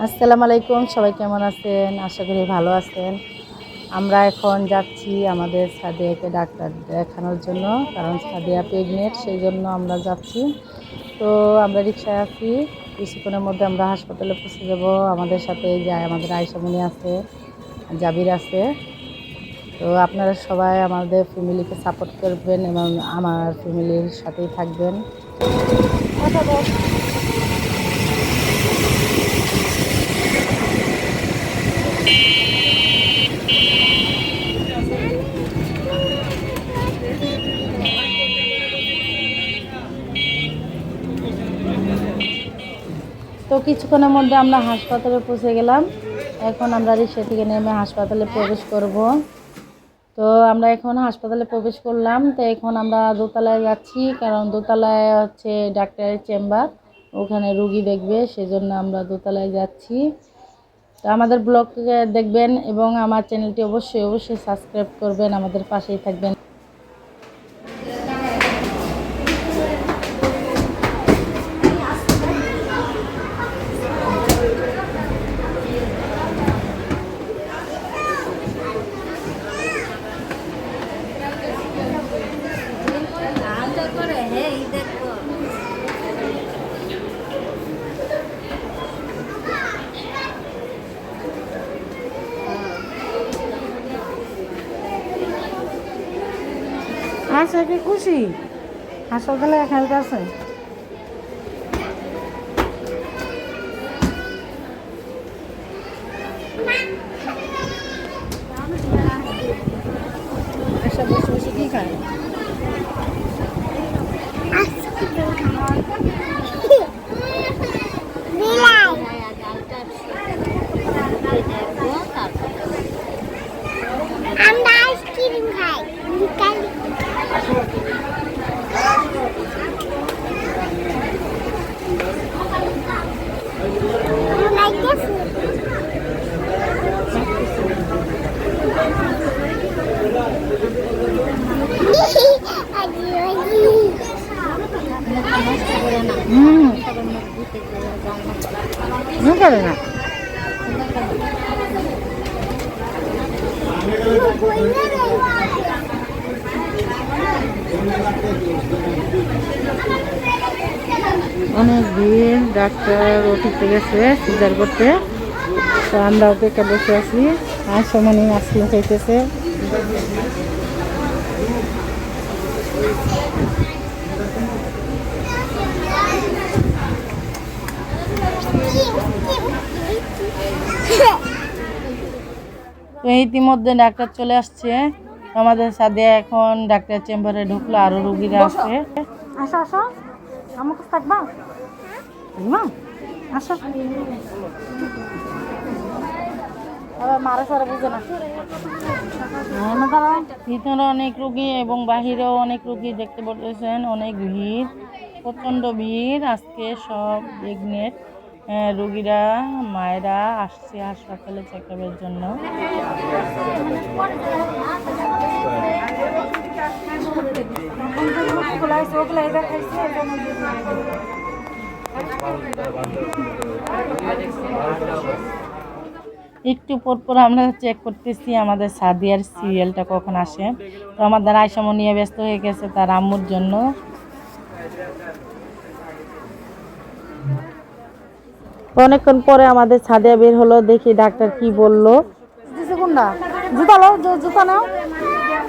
আসসালামু আলাইকুম, সবাই কেমন আছেন? আশা করি ভালো আছেন। আমরা এখন যাচ্ছি আমাদের সাদিয়াকে ডাক্তার দেখানোর জন্য, কারণ সাদিয়া প্রেগনেন্ট সেই জন্য আমরা যাচ্ছি। তো আমরা রিক্সায় আছি, কিছুক্ষণের মধ্যে আমরা হাসপাতালে পৌঁছে যাব। আমাদের সাথে যায় আমাদের আয়সামণি আছে, জাবির আছে। তো আপনারা সবাই আমাদের ফ্যামিলিকে সাপোর্ট করবেন এবং আমার ফ্যামিলির সাথেই থাকবেন। তো কিছুক্ষণের মধ্যে আমরা হাসপাতালে পৌঁছে গেলাম। এখন আমরা রিক্সা থেকে নেমে হাসপাতালে প্রবেশ করব। তো আমরা এখন হাসপাতালে প্রবেশ করলাম। তো এখন আমরা দোতলায় যাচ্ছি, কারণ দোতলায় হচ্ছে ডাক্তারের চেম্বার। ওখানে রুগী দেখবে, সেজন্য আমরা দোতলায় যাচ্ছি। তো আমাদের ব্লগকে দেখবেন এবং আমার চ্যানেলটি অবশ্যই অবশ্যই সাবস্ক্রাইব করবেন। আমাদের পাশেই থাকবেন আচ্ছা কি খুশি? হাসপাতালে এখানে আছে। ডাক্তার ওষুধতে গেছে সিজার করতে। তো আমরা অপেক্ষা বসে আছি। আর সময় আইসক্রিম খাইতেছে। তো ইতিমধ্যে ডাক্তার চলে আসছে। আমাদের সাথে এখন ডাক্তার চেম্বারে ঢুকলো, আরও রুগীরা আসছে আসো আসো। আমার থাকবা? মা আসো মারা সারা বুঝে না। হ্যাঁ। ভিতরে অনেক রুগী এবং বাহিরেও অনেক রুগী দেখতে পাচ্ছেন অনেক ভিড় প্রচণ্ড ভিড়। আজকে সব প্রেগনেন্ট রুগীরা মায়েরা আসছে হাসপাতালে চেক আপের জন্য একটু পর পর আমরা চেক করতেছি আমাদের সাদিয়ার সিরিয়ালটা কখন আসে। তো আমাদের আয়সামো নিয়ে ব্যস্ত হয়ে গেছে তার আম্মুর জন্য। অনেকক্ষণ পরে আমাদের সাদিয়া বের হলো, দেখি ডাক্তার কি বলল। জুতা নাও জুতা নাও।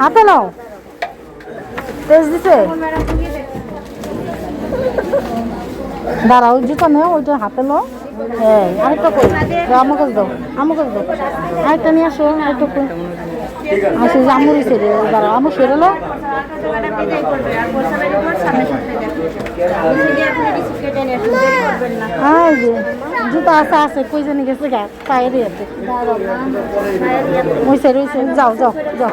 হাতে নাও। দিছে? দাঁড়াও জুতা নাও, ওইটা হাতে নাও হ্যাঁ আরেকটা কই? আমার কাছে দাও আমার কাছে দাও। আরেকটা নিয়ে আসো, আরেকটা কই? আসো সেরে আমার সেরে লো হ্যাঁ আছে আছে, কই জানি গেছে গা পায়ের ইয়েতে ওই সাইড যাও যাও যাও।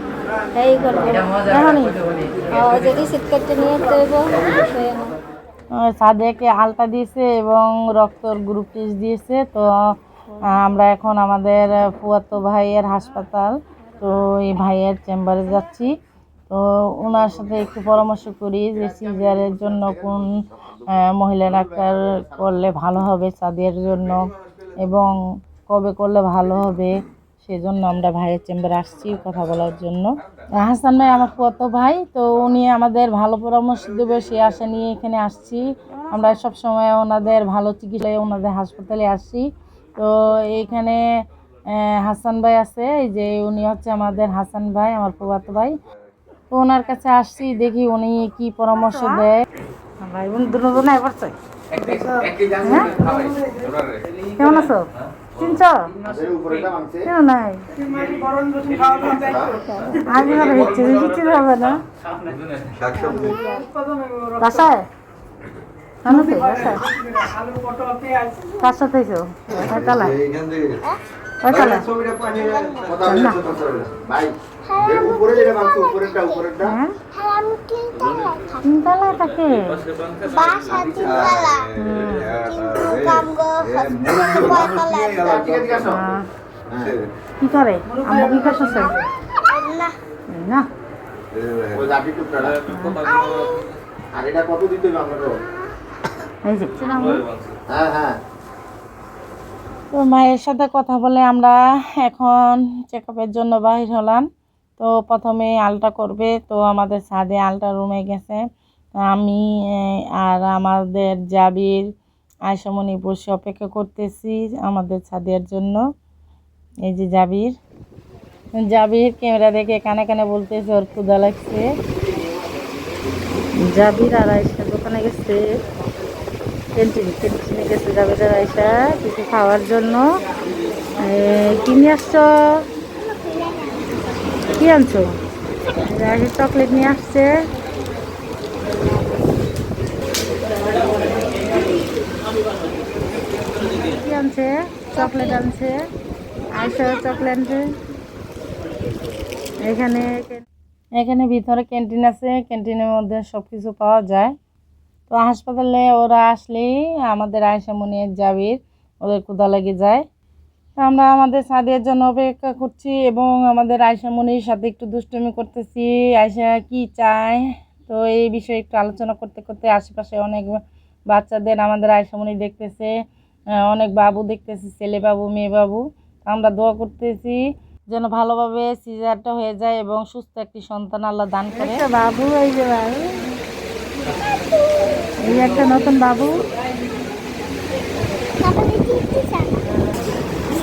এই করব এখনই যদি শীত করতে নিয়ে দেবো সাদিয়াকে আলতা দিয়েছে এবং রক্তর গ্রুপ টেস্ট দিয়েছে তো আমরা এখন আমাদের ফুয়াতো ভাইয়ের হাসপাতাল তো এই ভাইয়ের চেম্বারে যাচ্ছি। তো ওনার সাথে একটু পরামর্শ করি যে সিজারের জন্য কোন মহিলা ডাক্তার করলে ভালো হবে সাদিয়ার জন্য এবং কবে করলে ভালো হবে। সেজন্য আমরা ভাইয়ের চেম্বারে আসছি কথা বলার জন্য। হাসান ভাই আমার কত ভাই তো উনি আমাদের ভালো পরামর্শ দেবে সে আশা নিয়ে এখানে আসছি। আমরা সব সময় ওনাদের ভালো চিকিৎসায় ওনাদের হাসপাতালে আসি তো এইখানে হাসান ভাই আছে এই যে উনি হচ্ছে আমাদের হাসান ভাই আমার ফুয়াতো ভাই। তো ওনার কাছে আসছি দেখি উনি কি পরামর্শ দেয়। ভাই বোন দুজন পারছে হ্যাঁ? কেমন আছো? চিনছ? কেন নাই। আগে আর হচ্ছে কিছু হবে না। বাসায়? কার সাথে উপরে যেটা উপরেরটা উপরেরটা? তিনতলা থাকে কি করে? না। আর এটা কত দিতে হবে হ্যাঁ হ্যাঁ। তো মায়ের সাথে কথা বলে আমরা এখন চেক আপের জন্য বাহির হলাম। তো প্রথমে আলটা করবে, তো আমাদের ছাদে আলটা রুমে গেছে। আমি আর আমাদের জাবির আয়সামণি বসে অপেক্ষা করতেছি আমাদের ছাদের জন্য। এই যে জাবির। জাবির ক্যামেরা দেখে কানে কানে বলতেছে, ওর ক্ষুদা লাগছে। জাবির আর আয়সা দোকানে গেছে। ক্যান্টিন, ক্যান্টিনে গেছে যাবে আর আইসা কিছু খাওয়ার জন্য। কিনে আসছো? কি আনছো? চকলেট নিয়ে আসছে। কি আনছে? চকলেট আনছে। আইসা চকলেট এখানে এখানে ভিতরে ক্যান্টিন আছে। ক্যান্টিনের মধ্যে সব কিছু পাওয়া যায়। তো হাসপাতালে ওরা আসলেই আমাদের আয়সা মনির জাবির, ওদের ক্ষুদা লেগে যায়। আমরা আমাদের সাদিয়ার জন্য অপেক্ষা করছি এবং আমাদের আয়সা মনির সাথে একটু দুষ্টুমি করতেছি। আয়সা কি চায়? তো এই বিষয়ে একটু আলোচনা করতে করতে আশেপাশে অনেক বাচ্চাদের আমাদের আয়সা মনি দেখতেছে অনেক বাবু দেখতেছি ছেলে বাবু মেয়ে বাবু। আমরা দোয়া করতেছি যেন ভালোভাবে সিজারটা হয়ে যায় এবং সুস্থ একটি সন্তান আল্লাহ দান করে। বাবু এই যে বাবু। এই একটা নতুন বাবু।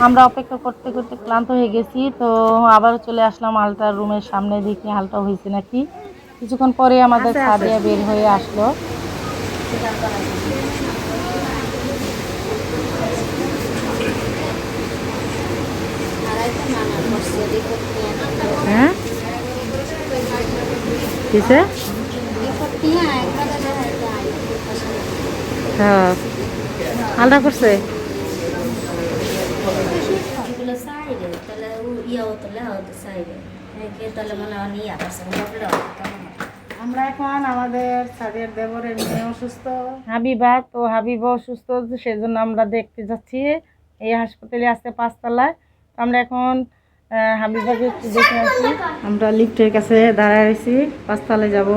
আচ্ছা আমরা অপেক্ষা করতে করতে ক্লান্ত হয়ে গেছি তো আবার চলে আসলাম আলটার রুমের সামনে দেখি হালটা হয়েছে নাকি। কিছুক্ষণ পরে আমাদের সাদিয়া বের হয়ে আসলো। হ্যাঁ? কিসে? হ্যাঁ। আলটা করছে এগুলো সাইডে তাহলে ইয়েও তাহলে হয়তো সাইডে তাহলে মনে হয় নিয়ে আসছে কেমন আমরা এখন আমাদের সাদের দেবরের মেয়ে অসুস্থ। হাবিবা তো হাবিবা অসুস্থ সেজন্য আমরা দেখতে যাচ্ছি। এই হাসপাতালে আসতে পাঁচতলায়। তো আমরা এখন আহ, হাবিবাকে একটু দেখে আসি। আমরা লিফটের কাছে দাঁড়ায় রয়েছি পাঁচতলায় যাব।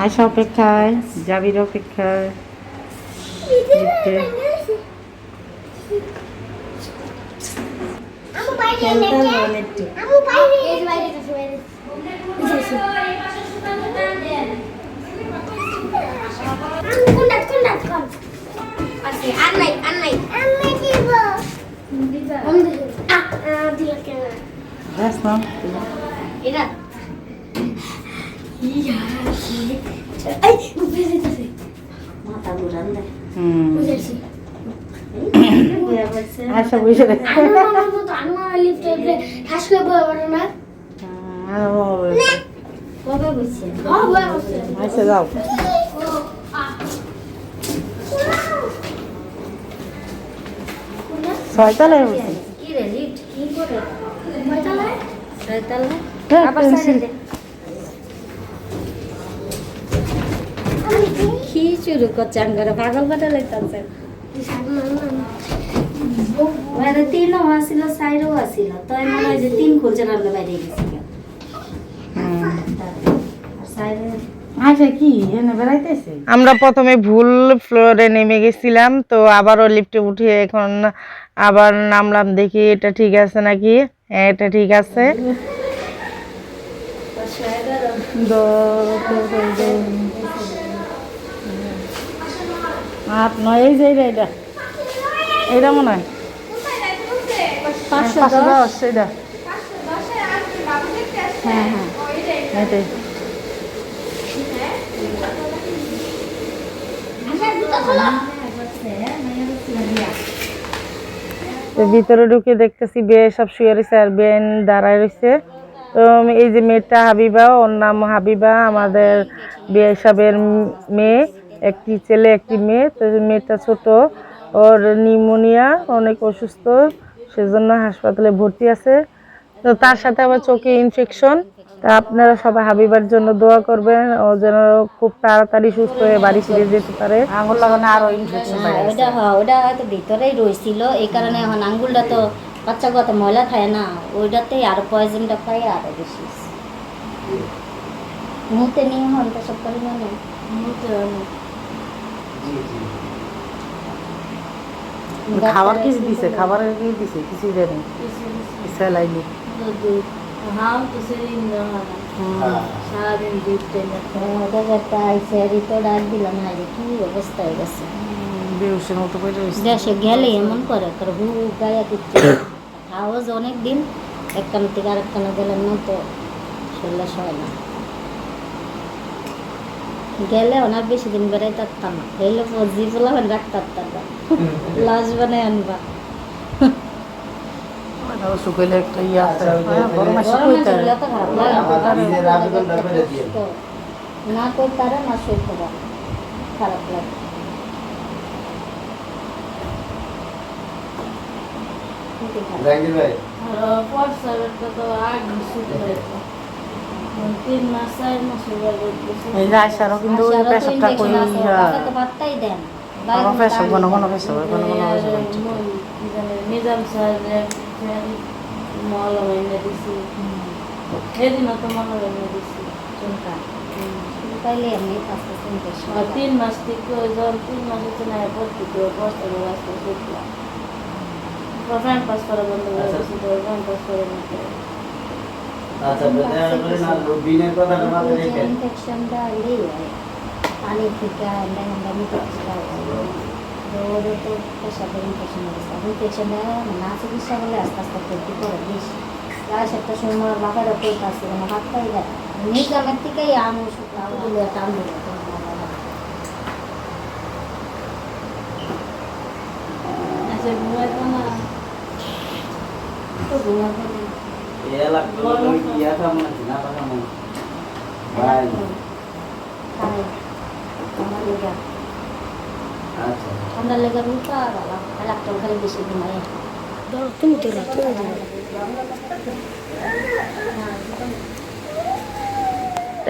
আয়সা অপেক্ষায় জাবির অপেক্ষায়। লিখতে আর নাই আর নাই আমি দিব আমি দিব আ দিয়া কেন That's not. Era. Iya. Ay, gue bisa sih. Mata gue. আচ্ছা বুঝে আচ্ছা যাও। ছয়তলায় কি রে লিফট? কি করে? ময়দানে ছয়তলা হ্যাঁ, আবার সাইডে দে আমি কি শুরু করছে আঙ্গারে পাগল পাটা লাগতেছে মানে তিনও আসিল সাইডও আসিল তাই মনে হয় যে তিন খুলছে না আমরা বাইরে আচ্ছা আমরা প্রথমে ভুল ফ্লোরে নেমে গেছিলাম তো আবারও লিফটে উঠে এখন আবার নামলাম দেখি এটা ঠিক আছে নাকি হ্যাঁ এটা ঠিক আছে আট নয় এই যে এইটা এইটা মনে হয়। পাঁচশো দশ। হ্যাঁ হ্যাঁ। ভিতরে ঢুকে দেখতেছি বিয়ে সব শুয়ে রয়েছে আর বেন দাঁড়ায় রয়েছে তো এই যে মেয়েটা হাবিবা ওর নাম হাবিবা আমাদের বিয়ে সাহেবের মেয়ে। একটি ছেলে একটি মেয়ে। তো মেয়েটা ছোট ওর নিউমোনিয়া অনেক অসুস্থ সেজন্য হাসপাতালে ভর্তি আছে। তো তার সাথে আবার চোখে ইনফেকশন। তা আপনারা সবাই হাবিবার জন্য দোয়া করবেন ও যেন খুব তাড়াতাড়ি সুস্থ হয়ে বাড়ি ফিরে যেতে পারে। আঙুল লাগানো আরও ইনফেকশন হ্যাঁ ওটা হ্যাঁ ওটা হয়তো ভিতরেই রয়েছিল এই কারণে এখন আঙুলটা তো বাচ্চা কত ময়লা খায় না। ওইটাতেই আরও পয়জনটা খাই আরও বেশি। মুহূর্তে নিয়ে হন তো সব পরিমাণে। মুহূর্তে খাবার কিছু দিছে খাবারের কি দিছে? কিছুই দেয়নি স্যালাইনি। হ্যাঁ তো সেদিন সারাদিন দুধ টেনে একটা আইসে রিপোর্ট আর দিল না কি অবস্থা হয়ে গেছে। বেউসের মতো করে দেশে গেলে এমন করে তোর হু হু দিচ্ছে। হাওয়াজ অনেক দিন এক থেকে আরেক গেলেন না তো শরীরে সয় না। গেলে ওনার বেশি দিন বেড়াই থাকতাম না। গেলে জি বললাম ডাক্তার তারপর লাশ বানাই আনবা। শুকাইলে একটা ইয়ে আছে। হ্যাঁ, বড় মাছ গরমে শুকাইতে শরীরে তো খারাপ। লাগে নিজের আবেদনটা করে দিয়ে তো না করতে পারে না সইতে পারে খারাপ লাগে। খুবই খারাপ। জাহাঙ্গীর ভাই এই যে আইসারও কিন্তু ওই পেশাবটা কই হ্যাঁ। কোনো পেশাব কোনো কোনো। পেশাব কোনো কোনো নিজাম স্যার মলম এনে দিছি সেদিনও তো মলম এনে দিছি চুলকা। পাইলে infection আর হয়। তিন মাস থেকে যখন তিন মাস হচ্ছে না ভর্তি করে বসতে হবে শিখলাম ফ্যান পাস করা বন্ধ করে পাস করে নিতে আচ্ছা বেজায় না রুবিনের কথাটা মাথায় যে রেখে infectionটা এলেই হয়। পানি থেকে আমরা আমরা নিতে পারছিলাম ওদের তো পেশাবের ইনফেকশন হয়েছে ইনফেকশনটা না চিকিৎসা করলে আস্তে আস্তে ক্ষতি করে বেশি প্রায় একটা সময় বাবারা কই পাচ্ছে মানে হাত পাই দেয় নিজ আমার থেকেই আম ওষুধ দিলে টান দিল আচ্ছা ঘুমাইতো না তো ঘুমাবো না এ লাগল তুমি কি আতা কি না পাতা ভাই খাই আমার লেগা ঠান্ডা লেগে রুটা বাবা ডাক্তার খালি বেশি ঘুমায় তুমি তো তুমি তো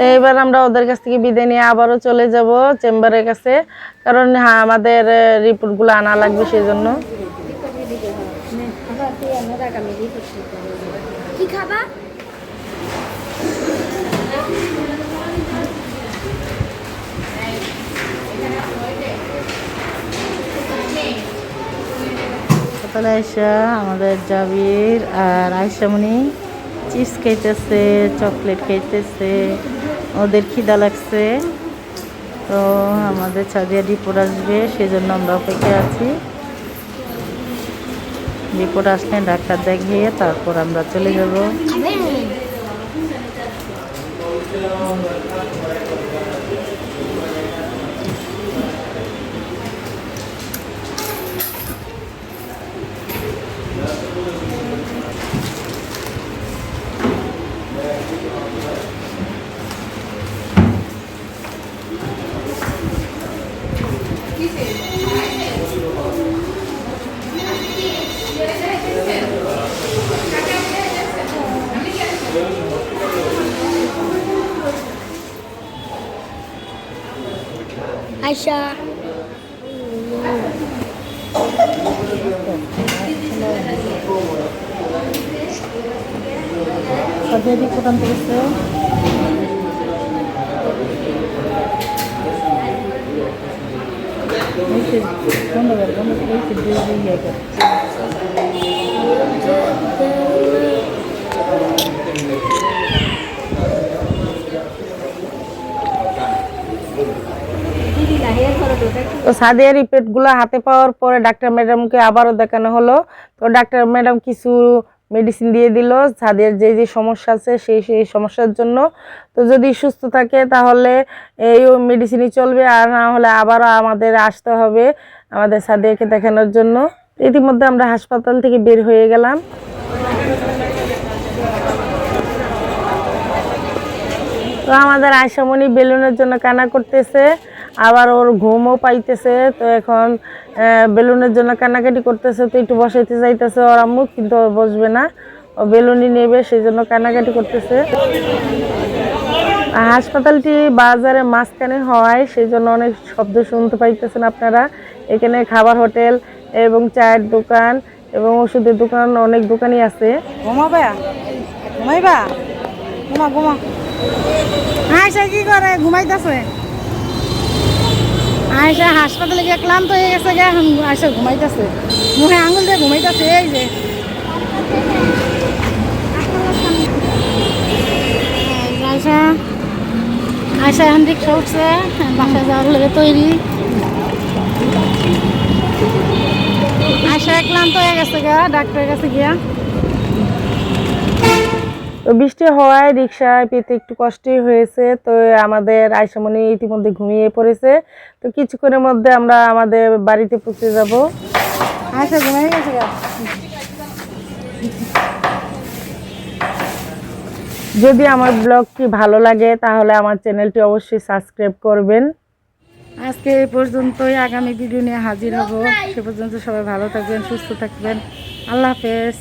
এবার আমরা ওদের কাছ থেকে বিদায় নিয়ে আবারও চলে যাব চেম্বারের কাছে। কারণ হ্যাঁ আমাদের রিপোর্টগুলো আনা লাগবে সেই জন্য আবার তুই আমার আগামী রিপোর্ট কি খাবা সকালে আইসা আমাদের জাবির আর আয়সামণি চিপস খাইতেছে, চকলেট খাইতেছে, ওদের খিদা লাগছে। তো আমাদের ছাদিয়া রিপোর্ট আসবে, সেজন্য আমরা অপেক্ষা আছি। রিপোর্ট আসলে ডাক্তার দেখিয়ে তারপর আমরা চলে যাব। খাবেন আয়শা সাদিয়া রিপোর্ট আনতে গেছে এই যে বন্ধ কর বন্ধ করে এই যে দিয়ে দিয়ে ইয়ে কর। তো সাদিয়া রিপোর্টগুলো হাতে পাওয়ার পরে ডাক্তার ম্যাডামকে আবারও দেখানো হলো। তো ডাক্তার ম্যাডাম কিছু মেডিসিন দিয়ে দিল, সাদিয়ার যে যে সমস্যা আছে সেই সেই সমস্যার জন্য। তো যদি সুস্থ থাকে তাহলে এই মেডিসিনই চলবে, আর না হলে আবারও আমাদের আসতে হবে আমাদের সাদিয়াকে দেখানোর জন্য। ইতিমধ্যে আমরা হাসপাতাল থেকে বের হয়ে গেলাম। তো আমাদের আয়সামণি বেলুনের জন্য কানা করতেছে। আবার ওর ঘুমও পাইতেছে, তো এখন বেলুনের জন্য কান্নাকাটি করতেছে, তো একটু বসাইতে চাইতেছে ওর আম্মু, কিন্তু বসবে না। ও বেলুনই নেবে সেই জন্য কান্নাকাটি করতেছে। হাসপাতালটি বাজারে মাঝখানে হওয়ায় সেই জন্য অনেক শব্দ শুনতে পাইতেছেন আপনারা। এখানে খাবার হোটেল এবং চায়ের দোকান এবং ওষুধের দোকান, অনেক দোকানই আছে। ঘুমাবে ঘুমাইবা? ঘুমা ঘুমা। আয়সা কি করে? ঘুমাইতেছে? আয়সা হাসপাতালে গিয়ে ক্লান্ত হয়ে গেছে গে এখন আয়সা ঘুমাইতেছে। মুখে আঙুল দিয়ে ঘুমাইতেছে, এই যে। আয়সা আয়সা এখন রিক্সা উঠছে, বাসায় যাওয়ার লেগে তৈরি। আয়সা ক্লান্ত হয়ে গেছে গা ডাক্তারের কাছে গিয়া। তো বৃষ্টি হওয়ায় রিক্সায় পেতে একটু কষ্টই হয়েছে। তো আমাদের আয়সামণি ইতিমধ্যে ঘুমিয়ে পড়েছে। তো কিছুক্ষণের মধ্যে আমরা আমাদের বাড়িতে পৌঁছে যাব। আচ্ছা ঘুমিয়ে গেছে যদি আমার ব্লগটি ভালো লাগে তাহলে আমার চ্যানেলটি অবশ্যই সাবস্ক্রাইব করবেন। আজকে এই পর্যন্তই। আগামী ভিডিও নিয়ে হাজির হব। সে পর্যন্ত সবাই ভালো থাকবেন সুস্থ থাকবেন। আল্লাহ হাফেজ।